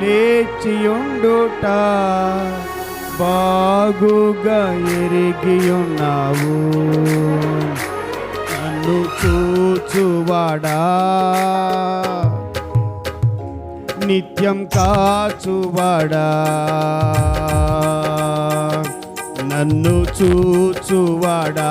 లేచియుండుట బాగుగా ఎరిగియున్నావు. నన్ను చూచువాడా. నిత్యం కాచువాడా. నన్ను చూచువాడా.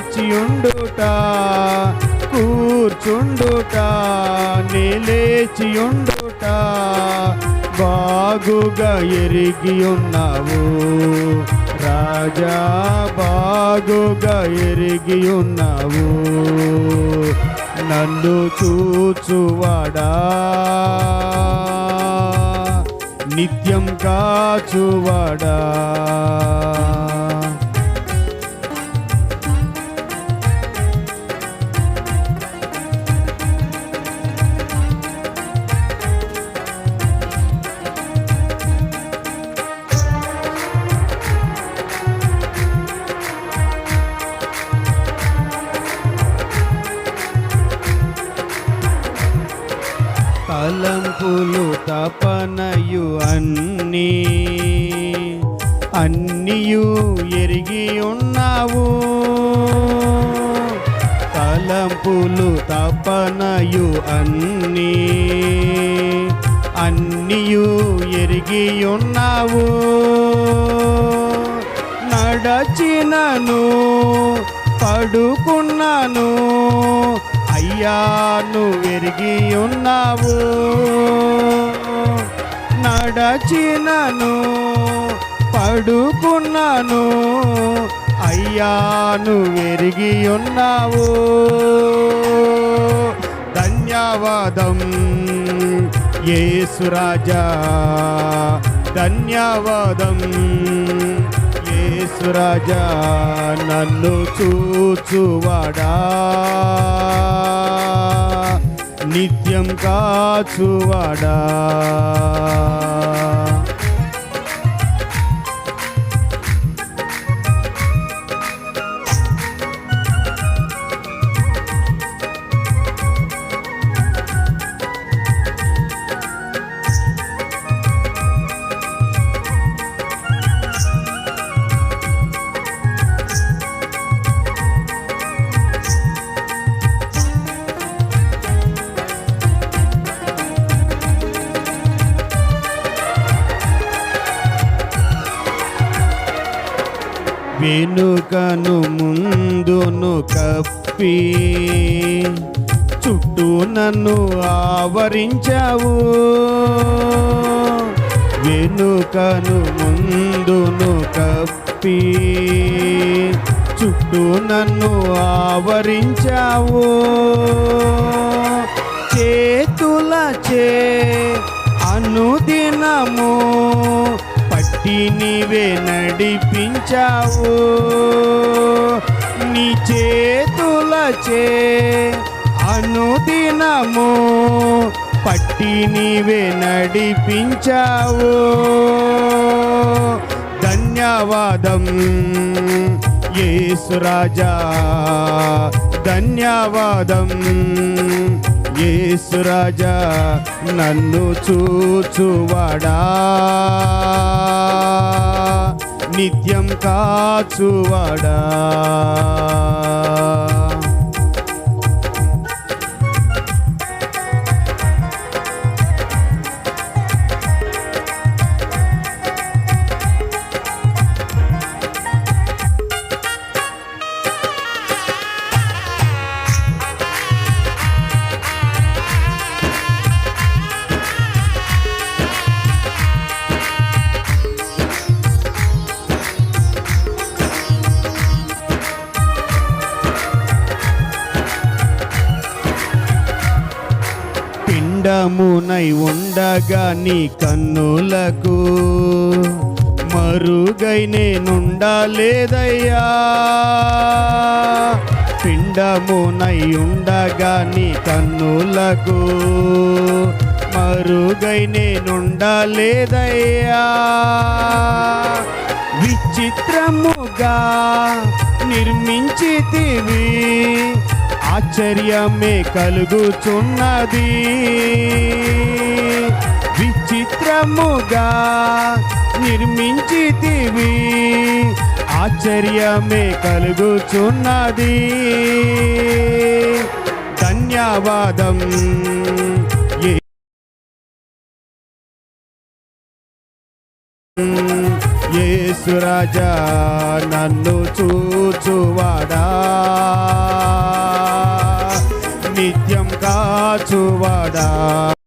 నిలేచియుండుట కూర్చుండుట నిలేచియుండుట బాగుగా ఎరిగి ఉన్నావు. రాజా బాగుగా ఎరిగి ఉన్నావు. నన్ను చూచువాడా? నిత్యం కాచువాడా? తలంపులు తపనయు అన్నీ అన్నియు ఎరిగి ఉన్నావు. తలంపులు తపనయు అన్నీ అన్నియు ఎరిగి ఉన్నావు. నడచినను పడుకున్నాను అయ్యా నువ్వెరిగి ఉన్నావు. నడచినను పడుకున్నాను. అయ్యా నువ్వెరిగి ఉన్నావు. ధన్యవాదం యేసురాజా ధన్యవాదం. రాజా నన్ను చూచువాడా? నిత్యం కాచువాడా? వెనుకను ముందును కప్పి చుట్టూ నన్ను ఆవరించావు. వెనుకను ముందును కప్పి చుట్టూ నన్ను ఆవరించావు. చేతుల చే అనుదినము పట్టి నీవే చావు నీ చేతులచే అనుదినము పట్టి నీవే నడిపించావు ధన్యవాదం ఏసురాజా ధన్యవాదం ఏసురాజా నన్ను చూచువాడా. నిత్యం కాచువాడా. అడ్డమునై ఉండగా నీ కన్నులకు మరుగై నేనుండలేదయ్యా. పిండమునై ఉండగా నీ కన్నులకు మరుగై నేనుండలేదయ్యా. విచిత్రముగా నిర్మించితివి ఆశ్చర్యమే కలుగుచున్నది. విచిత్రముగా నిర్మించితివి. ఆశ్చర్యమే కలుగుచున్నది. ధన్యవాదం. ఏ యేసురాజా నన్ను చూచువాడా? నిత్యం కాచువాడా